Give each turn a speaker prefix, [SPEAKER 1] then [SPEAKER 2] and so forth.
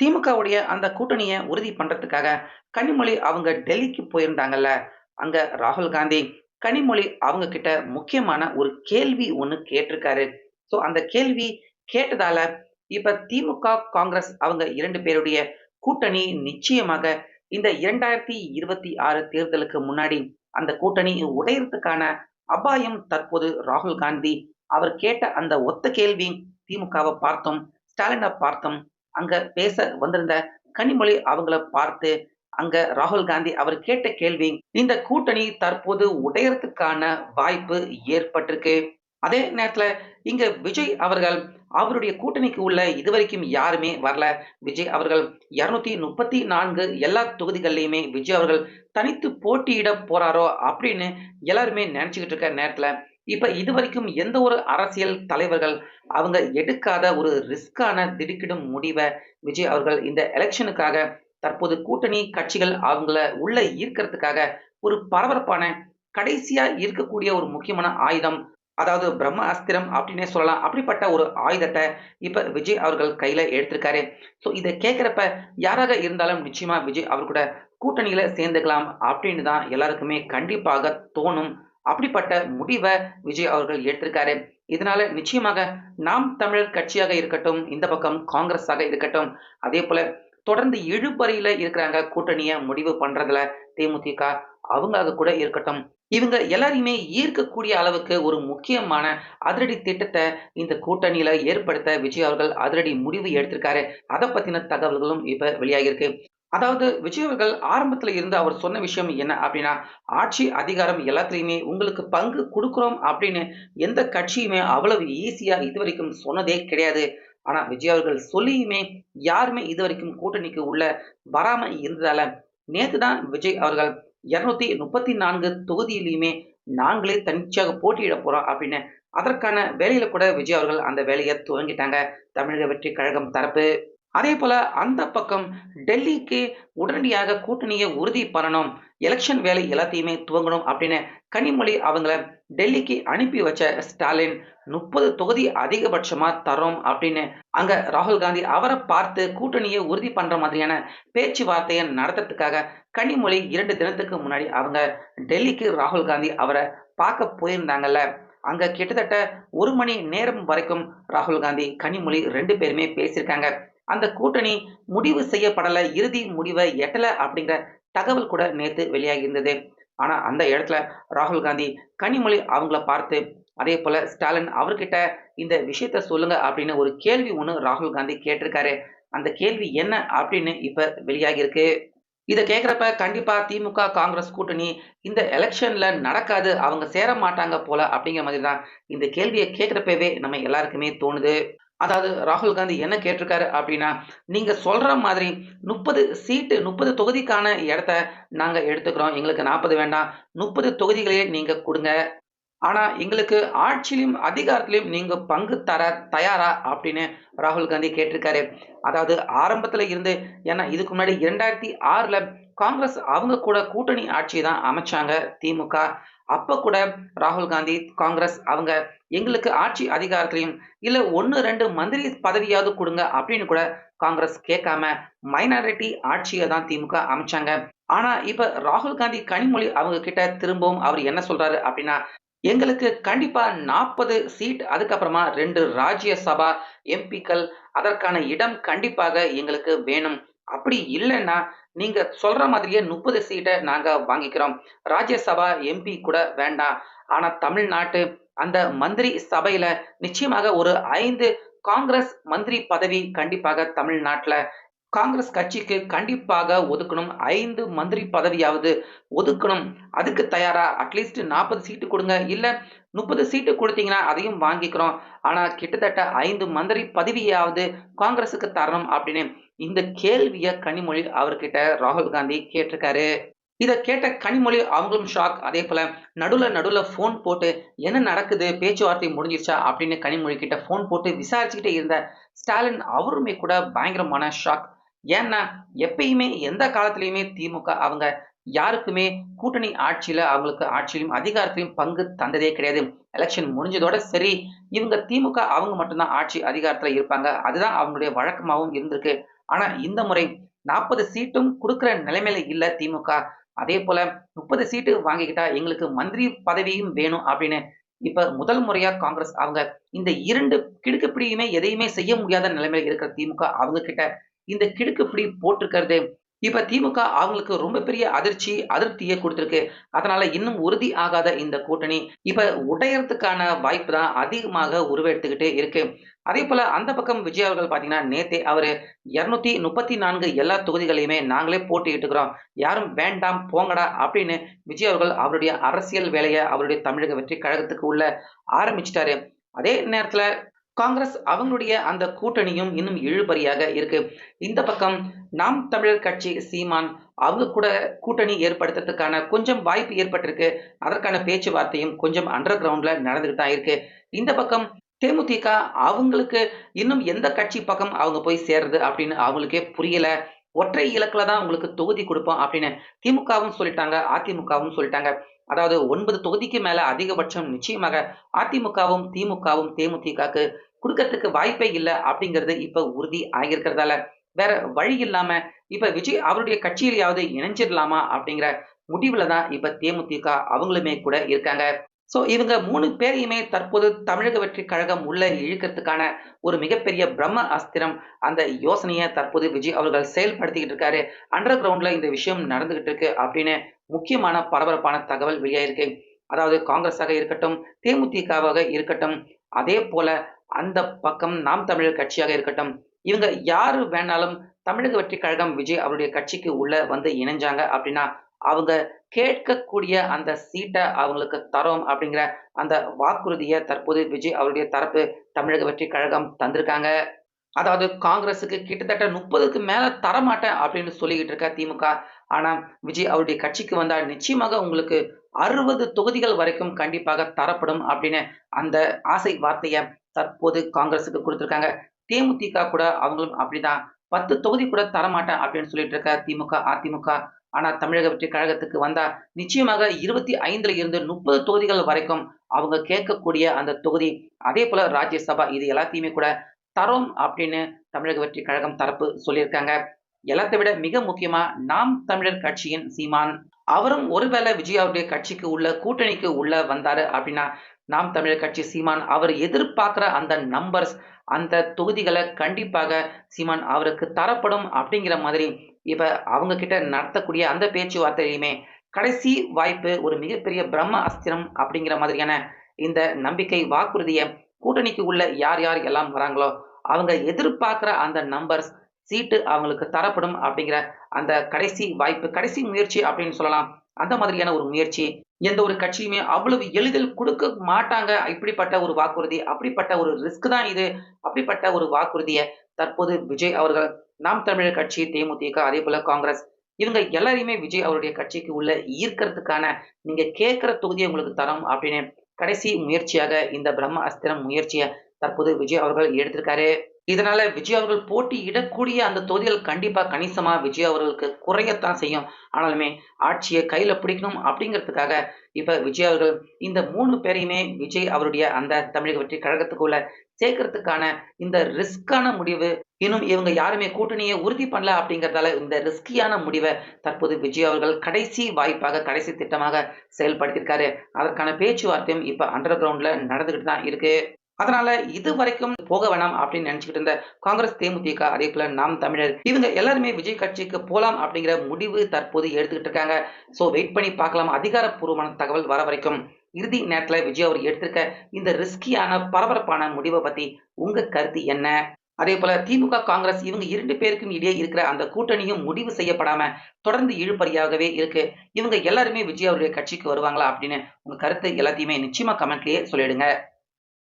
[SPEAKER 1] திமுகவுடைய அந்த கூட்டணியை உறுதி பண்றதுக்காக கனிமொழி அவங்க டெல்லிக்கு போயிருந்தாங்கல்ல அங்க ராகுல் காந்தி. கனிமொழி அவங்க கிட்ட முக்கியமான ஒரு கேள்வி ஒன்று கேட்டிருக்காரு. ஸோ அந்த கேள்வி கேட்டதால இப்ப திமுக காங்கிரஸ் அவங்க இரண்டு பேருடைய கூட்டணி நிச்சயமாக இந்த இரண்டாயிரத்தி இருபத்தி ஆறு தேர்தலுக்கு முன்னாடி அந்த கூட்டணி உடையறதுக்கான அபாயம் தற்போது ராகுல் காந்தி. அவர் கேட்ட அந்த ஒத்த கேள்வி திமுகவை பார்த்தோம் ஸ்டாலினை பார்த்தோம் அங்க பேச வந்திருந்த கனிமொழி அவங்கள பார்த்து அங்க ராகுல் காந்தி அவர் கேட்ட கேள்வி இந்த கூட்டணி தற்போது உடையறதுக்கான வாய்ப்பு ஏற்பட்டிருக்கு. அதே நேரத்துல இங்க விஜய் அவர்கள் அவருடைய கூட்டணிக்கு உள்ள இதுவரைக்கும் யாருமே வரல. விஜய் அவர்கள் இருநூத்தி முப்பத்தி நான்கு எல்லா தொகுதிகள்லையுமே விஜய் அவர்கள் தனித்து போட்டியிட போறாரோ அப்படின்னு எல்லாருமே நினைச்சுக்கிட்டு இருக்க நேரத்துல இப்ப இதுவரைக்கும் எந்த ஒரு அரசியல் தலைவர்கள் அவங்க எடுக்காத ஒரு ரிஸ்கான திடுக்கிடும் முடிவை விஜய் அவர்கள் இந்த எலெக்ஷனுக்காக தற்போது கூட்டணி கட்சிகள் அவங்கள உள்ள ஈர்க்கறதுக்காக ஒரு பரபரப்பான கடைசியா இருக்கக்கூடிய ஒரு முக்கியமான ஆயுதம். அதாவது பிரம்ம அஸ்திரம் அப்படின்னே சொல்லலாம். அப்படிப்பட்ட ஒரு ஆயுதத்தை இப்ப விஜய் அவர்கள் கையில எடுத்திருக்காரு. ஸோ இதை கேட்கிறப்ப யாராக இருந்தாலும் நிச்சயமா விஜய் அவர் கூட கூட்டணியில சேர்ந்துக்கலாம் அப்படின்னு தான் எல்லாருக்குமே கண்டிப்பாக தோணும். அப்படிப்பட்ட முடிவை விஜய் அவர்கள் எடுத்திருக்காரு. இதனால நிச்சயமாக நாம் தமிழர் கட்சியாக இருக்கட்டும் இந்த பக்கம் காங்கிரஸாக இருக்கட்டும் அதே போல தொடர்ந்து இழுபறியில இருக்கிறாங்க கூட்டணியை முடிவு பண்றதுல தேமுதிக அவங்களாக கூட இருக்கட்டும். இவங்க எல்லாரையுமே ஈர்க்கக்கூடிய அளவுக்கு ஒரு முக்கியமான அதிரடி திட்டத்தை இந்த கூட்டணியில ஏற்படுத்த விஜய் அவர்கள் அதிரடி முடிவு எடுத்திருக்காரு. அதை பத்தின தகவல்களும் இப்ப வெளியாகிருக்கு அதாவது விஜய் அவர்கள் இருந்து அவர் சொன்ன விஷயம் என்ன அப்படின்னா ஆட்சி அதிகாரம் எல்லாத்துலேயுமே உங்களுக்கு பங்கு கொடுக்குறோம் அப்படின்னு எந்த கட்சியுமே அவ்வளவு ஈஸியா இதுவரைக்கும் சொன்னதே கிடையாது. ஆனால் விஜய் அவர்கள் சொல்லியுமே யாருமே இதுவரைக்கும் கூட்டணிக்கு உள்ள வராமல் இருந்ததால நேற்று தான் விஜய் அவர்கள் இரநூத்தி முப்பத்தி நான்கு தொகுதியிலையுமே நாங்களே தனிச்சையாக போட்டியிட போகிறோம் அப்படின்னு அதற்கான வேலையில் கூட விஜய் அவர்கள் அந்த வேலையை துவங்கிட்டாங்க. தமிழக வெற்றி கழகம் தரப்பு. அதே போல அந்த பக்கம் டெல்லிக்கு உடனடியாக கூட்டணியை உறுதி பண்ணணும். எலெக்ஷன் வேலை எல்லாத்தையுமே துவங்கணும் அப்படின்னு கனிமொழி அவங்கள டெல்லிக்கு அனுப்பி வச்ச ஸ்டாலின் முப்பது தொகுதி அதிகபட்சமா தரோம் அப்படின்னு அங்க ராகுல் காந்தி அவரை பார்த்து கூட்டணியை உறுதி பண்ற மாதிரியான பேச்சுவார்த்தையை நடத்துறதுக்காக கனிமொழி இரண்டு தினத்துக்கு முன்னாடி அவங்க டெல்லிக்கு ராகுல் காந்தி அவரை பார்க்க போயிருந்தாங்கல்ல. அங்க கிட்டத்தட்ட ஒரு மணி நேரம் வரைக்கும் ராகுல் காந்தி கனிமொழி ரெண்டு பேருமே பேசியிருக்காங்க. அந்த கூட்டணி முடிவு செய்யப்படல இறுதி முடிவை எட்டல அப்படிங்கிற தகவல் கூட நேத்து வெளியாகி இருந்தது ஆனா அந்த இடத்துல ராகுல் காந்தி கனிமொழி அவங்கள பார்த்து அதே போல ஸ்டாலின் அவர்கிட்ட இந்த விஷயத்த சொல்லுங்க அப்படின்னு ஒரு கேள்வி ஒன்று ராகுல் காந்தி கேட்டிருக்காரு. அந்த கேள்வி என்ன அப்படின்னு இப்ப வெளியாகியிருக்கு. இதை கேட்குறப்ப கண்டிப்பாக திமுக காங்கிரஸ் கூட்டணி இந்த எலெக்ஷனில் நடக்காது அவங்க சேர மாட்டாங்க போல அப்படிங்கிற மாதிரி தான் இந்த கேள்வியை கேட்குறப்பவே நம்ம எல்லாருக்குமே தோணுது. அதாவது ராகுல் காந்தி என்ன கேட்டிருக்காரு அப்படின்னா நீங்க சொல்ற மாதிரி முப்பது சீட்டு முப்பது தொகுதிக்கான இடத்த நாங்க எடுத்துக்கிறோம். எங்களுக்கு நாற்பது வேண்டாம். முப்பது தொகுதிகளையே நீங்க கொடுங்க. ஆனா எங்களுக்கு ஆட்சியிலும் அதிகாரத்திலையும் நீங்க பங்கு தர தயாரா அப்படின்னு ராகுல் காந்தி கேட்டிருக்காரு. அதாவது ஆரம்பத்துல இருந்து ஏன்னா இதுக்கு முன்னாடி இரண்டாயிரத்தி ஆறுல காங்கிரஸ் அவங்க கூட கூட்டணி ஆட்சி தான் அமைச்சாங்க திமுக. அப்போ கூட ராகுல் காந்தி காங்கிரஸ் அவங்க எங்களுக்கு ஆட்சி அதிகாரத்திலையும் இல்ல ஒன்னு ரெண்டு மந்திரி பதவியாவது கொடுங்க அப்படின்னு கூட காங்கிரஸ் கேட்காம மைனாரிட்டி ஆட்சியை தான் திமுக அமைச்சாங்க. ஆனா இப்ப ராகுல் காந்தி கனிமொழி அவங்க கிட்ட திரும்பவும் அவர் என்ன சொல்றாரு அப்படின்னா எங்களுக்கு கண்டிப்பா நாற்பது சீட் அதுக்கப்புறமா ரெண்டு ராஜ்யசபா எம்பிக்கள் அதற்கான இடம் கண்டிப்பாக எங்களுக்கு வேணும். அப்படி இல்லைன்னா நீங்க சொல்ற மாதிரியே முப்பது சீட்டை நாங்க வாங்கிக்கிறோம். ராஜ்யசபா எம்பி கூட வேண்டாம். ஆனா தமிழ்நாட்டு அந்த மந்திரி சபையில நிச்சயமாக ஒரு ஐந்து காங்கிரஸ் மந்திரி பதவி கண்டிப்பாக தமிழ்நாட்டுல. காங்கிரஸ் கட்சிக்கு கண்டிப்பாக ஒதுக்கணும். ஐந்து மந்திரி பதவியாவது ஒதுக்கணும். அதுக்கு தயாரா? அட்லீஸ்ட் நாற்பது சீட்டு கொடுங்க. இல்ல முப்பது சீட்டு கொடுத்தீங்கன்னா அதையும் வாங்கிக்கிறோம். ஆனா கிட்டத்தட்ட ஐந்து மந்திரி பதவியாவது காங்கிரஸுக்கு தரணும் அப்படின்னு இந்த கேள்வியை கனிமொழி அவர்கிட்ட ராகுல் காந்தி கேட்டிருக்காரு. இதை கேட்ட கனிமொழி அவங்களும் ஷாக் அதே போல நடுவில் நடுவில் ஃபோன் போட்டு என்ன நடக்குது? பேச்சுவார்த்தை முடிஞ்சிருச்சா? அப்படின்னு கனிமொழி கிட்ட ஃபோன் போட்டு விசாரிச்சுக்கிட்டே இருந்த ஸ்டாலின் அவருமே கூட பயங்கரமான ஷாக் ஏன்னா எப்பயுமே எந்த காலத்திலயுமே திமுக அவங்க யாருக்குமே கூட்டணி ஆட்சியில அவங்களுக்கு ஆட்சியிலும் அதிகாரத்திலையும் பங்கு தந்ததே கிடையாது. எலெக்ஷன் முடிஞ்சதோட சரி இவங்க திமுக அவங்க மட்டும்தான் ஆட்சி அதிகாரத்துல இருப்பாங்க. அதுதான் அவங்களுடைய வழக்கமாகவும் இருந்திருக்கு. ஆனா இந்த முறை 40 சீட்டும் கொடுக்குற நிலைமையில இல்ல திமுக. அதே போல 30 சீட்டு வாங்கிக்கிட்டா எங்களுக்கு மந்திரி பதவியும் வேணும் அப்படின்னு இப்ப முதல் முறையா காங்கிரஸ் அவங்க இந்த இரண்டு கிடுக்குப்பிடியுமே எதையுமே செய்ய முடியாத நிலைமையில இருக்கிற திமுக அவங்க கிட்ட இந்த கிடுக்குப்பிடி போட்டிருக்கிறது இப்ப திமுக அவங்களுக்கு ரொம்ப பெரிய அதிர்ச்சி, அதிருப்தியை கொடுத்துருக்கு அதனால இன்னும் உறுதி ஆகாத இந்த கூட்டணி இப்ப உடையறதுக்கான வாய்ப்பு தான் அதிகமாக உருவெடுத்துக்கிட்டே இருக்கு. அதே போல அந்த பக்கம் விஜய் அவர்கள் பார்த்தீங்கன்னா, நேத்தே அவர் இரநூத்தி முப்பத்தி நான்கு எல்லா தொகுதிகளையுமே நாங்களே போட்டியிட்டுக்கிறோம். யாரும் வேண்டாம் போங்கடா அப்படின்னு விஜய் அவர்கள் அவருடைய அரசியல் வேலையை அவருடைய தமிழக வெற்றி கழகத்துக்கு உள்ள ஆரம்பிச்சிட்டாரு அதே நேரத்தில் காங்கிரஸ் அவங்களுடைய அந்த கூட்டணியும் இன்னும் இழுபறியாக இருக்கு. இந்த பக்கம் நாம் தமிழர் கட்சி சீமான் அவங்க கூட கூட்டணி ஏற்படுத்துறதுக்கான கொஞ்சம் வாய்ப்பு ஏற்பட்டிருக்கு. அதற்கான பேச்சுவார்த்தையும் கொஞ்சம் அண்டர் கிரவுண்ட்ல நடந்துகிட்டு தான் இருக்கு. இந்த பக்கம் தேமுதிக அவங்களுக்கு இன்னும் எந்த கட்சி பக்கம் அவங்க போய் சேர்றது அப்படின்னு அவங்களுக்கே புரியல. ஒற்றை இலக்குல தான் உங்களுக்கு தொகுதி கொடுப்போம் அப்படின்னு திமுகவும் சொல்லிட்டாங்க, அதிமுகவும் சொல்லிட்டாங்க. அதாவது ஒன்பது தொகுதிக்கு மேல அதிகபட்சம் நிச்சயமாக அதிமுகவும், திமுகவும் தேமுதிகக்கு கொடுக்கறதுக்கு வாய்ப்பே இல்ல அப்படிங்கிறது இப்ப உறுதி ஆகியிருக்கிறதால, வேற வழி இல்லாம இப்ப விஜய் அவருடைய கட்சியிலயாவது இணைஞ்சிடலாமா அப்படிங்கிற முடிவுல தான் இப்ப தேமுதிக அவங்களுமே கூட இருக்காங்க. ஸோ இவங்க மூணு பேரையுமே தற்போது தமிழக வெற்றி கழகம் உள்ள இழுக்கிறதுக்கான ஒரு மிகப்பெரிய பிரம்ம அஸ்திரம் அந்த யோசனையை தற்போது விஜய் அவர்கள் செயல்படுத்திக்கிட்டு இருக்காரு. அண்டர் கிரவுண்ட்ல இந்த விஷயம் நடந்துகிட்டு இருக்கு அப்படின்னு முக்கியமான பரபரப்பான தகவல் வெளியாயிருக்கு. அதாவது காங்கிரஸாக இருக்கட்டும், தேமுதிகவாக இருக்கட்டும், அதே போல அந்த பக்கம் நாம் தமிழர் கட்சியாக இருக்கட்டும், இவங்க யாரு வேணாலும் தமிழக வெற்றி கழகம் விஜய் அவருடைய கட்சிக்கு உள்ள வந்து இணைஞ்சாங்க அப்படின்னா, அவங்க கேட்கக்கூடிய அந்த சீட்டை அவங்களுக்கு தரோம் அப்படிங்கிற அந்த வாக்குறுதியை தற்போது விஜய் அவருடைய தரப்பு தமிழக வெற்றி கழகம் தந்திருக்காங்க. அதாவது காங்கிரஸுக்கு கிட்டத்தட்ட 30க்கு மேல தரமாட்டேன் அப்படின்னு சொல்லிக்கிட்டு இருக்க திமுக. ஆனா விஜய் அவருடைய கட்சிக்கு வந்தா நிச்சயமாக உங்களுக்கு 60 தொகுதிகள் வரைக்கும் கண்டிப்பாக தரப்படும் அப்படின்னு அந்த ஆசை வார்த்தையை தற்போது காங்கிரஸுக்கு கொடுத்துருக்காங்க தேமுதிக கூட அவங்களும் அப்படிதான் 10 தொகுதி கூட தரமாட்டேன் அப்படின்னு சொல்லிட்டு இருக்க திமுக, அதிமுக. ஆனால் தமிழக வெற்றி கழகத்துக்கு வந்தால் நிச்சயமாக 25ல இருந்து 30 தொகுதிகள் வரைக்கும் அவங்க கேட்கக்கூடிய அந்த தொகுதி, அதே போல ராஜ்யசபா இது எல்லாத்தையுமே கூட தரும் அப்படின்னு தமிழக வெற்றி கழகம் தரப்பு சொல்லியிருக்காங்க. எல்லாத்தை விட மிக முக்கியமா நாம் தமிழர் கட்சியின் சீமான் அவரும் ஒருவேளை விஜய் அவருடைய கட்சிக்கு உள்ள கூட்டணிக்கு உள்ள வந்தாரு அப்படின்னா, நாம் தமிழர் கட்சி சீமான் அவர் எதிர்பார்க்கிற அந்த நம்பர்ஸ் அந்த தொகுதிகளை கண்டிப்பாக சீமான் அவருக்கு தரப்படும் அப்படிங்கிற மாதிரி இப்போ அவங்க கிட்ட நடத்தக்கூடிய அந்த பேச்சுவார்த்தையிலுமே கடைசி வாய்ப்பு ஒரு மிகப்பெரிய பிரம்ம அஸ்திரம் அப்படிங்கிற மாதிரியான இந்த நம்பிக்கை வாக்குறுதியை கூட்டணிக்கு உள்ள யார் யார் எல்லாம் வராங்களோ, அவங்க எதிர்பார்க்குற அந்த நம்பர்ஸ் சீட்டு அவங்களுக்கு தரப்படும் அப்படிங்கிற அந்த கடைசி வாய்ப்பு, கடைசி முயற்சி அப்படின்னு சொல்லலாம். அந்த மாதிரியான ஒரு முயற்சி எந்த ஒரு கட்சியுமே அவ்வளவு எளிதில் கொடுக்க மாட்டாங்க. இப்படிப்பட்ட ஒரு வாக்குறுதி, அப்படிப்பட்ட ஒரு ரிஸ்க் தான் இது. அப்படிப்பட்ட ஒரு வாக்குறுதியை தற்போது விஜய் அவர்கள் நாம் தமிழர் கட்சி, தேமுதிக அதே போல காங்கிரஸ் இவங்க எல்லாரையுமே விஜய் அவருடைய கட்சிக்கு உள்ள ஈர்க்கறதுக்கான நீங்க கேட்கிற தொகுதியை உங்களுக்கு தரோம் அப்படின்னு கடைசி முயற்சியாக இந்த பிரம்ம அஸ்திரம் முயற்சியை தற்போது விஜய் அவர்கள் எடுத்திருக்காரு. இதனால விஜய் அவர்கள் போட்டியிடக்கூடிய அந்த தொகுதிகள் கண்டிப்பா கணிசமா விஜய் அவர்களுக்கு குறையத்தான் செய்யும். ஆனாலுமே ஆட்சியை கையில பிடிக்கணும் அப்படிங்கிறதுக்காக இப்ப விஜய் அவர்கள் இந்த மூணு பேரையுமே விஜய் அவருடைய அந்த தமிழக வெற்றி கழகத்துக்குள்ள சேர்க்கறதுக்கான இந்த ரிஸ்க்கான முடிவு இன்னும் இவங்க யாருமே கூட்டணியை உறுதி பண்ணல அப்படிங்கிறதால இந்த ரிஸ்கியான முடிவை தற்போது விஜய் அவர்கள் கடைசி வாய்ப்பாக, கடைசி திட்டமாக செயல்படுத்தியிருக்காரு. அதற்கான பேச்சுவார்த்தையும் இப்ப அண்டர் கிரவுண்ட்ல நடந்துகிட்டு தான் இருக்கு. அதனால இதுவரைக்கும் போக வேணாம் அப்படின்னு நினைச்சுக்கிட்டு இருந்த காங்கிரஸ், தேமுதிக அதே போல நாம் தமிழர் இவங்க எல்லாருமே விஜய் கட்சிக்கு போலாம் அப்படிங்கிற முடிவு தற்போது எடுத்துக்கிட்டு இருக்காங்க. சோ வெயிட் பண்ணி பார்க்கலாம். அதிகாரப்பூர்வமான தகவல் வர வரைக்கும் இறுதி நேரத்துல விஜய் அவர் எடுத்திருக்க இந்த ரிஸ்கியான பரபரப்பான முடிவை பத்தி உங்க கருத்து என்ன? அதே போல திமுக, காங்கிரஸ் இவங்க இரண்டு பேருக்கும் இடையே இருக்கிற அந்த கூட்டணியும் முடிவு செய்யப்படாம தொடர்ந்து இழுபறியாகவே இருக்கு. இவங்க எல்லாருமே விஜய் அவருடைய கட்சிக்கு வருவாங்களா அப்படின்னு உங்க கருத்து எல்லாத்தையுமே நிச்சயமா கமெண்ட்லயே சொல்லிடுங்க.